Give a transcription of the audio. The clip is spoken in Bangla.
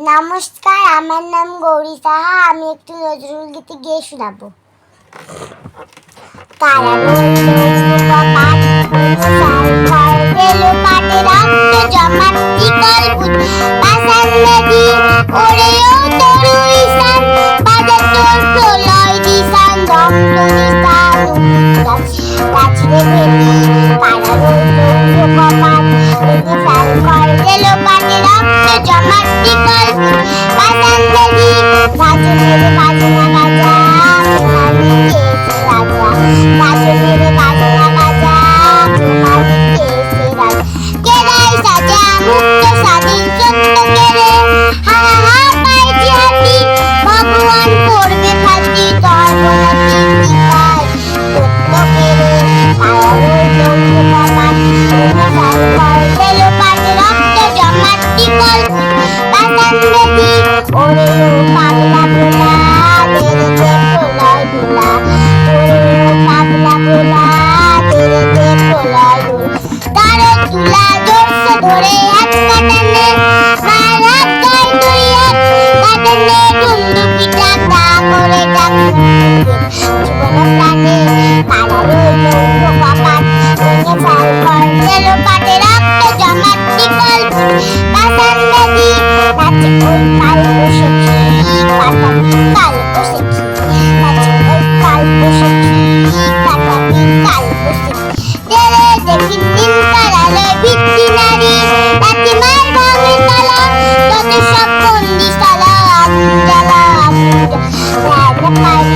নমস্কার আমার নাম গৌরী সাহা আমি একটু নজরুল গীতি গিয়ে শুনাবো Thank you. বাজান দেবী বাজান দেবী বাজান Bye.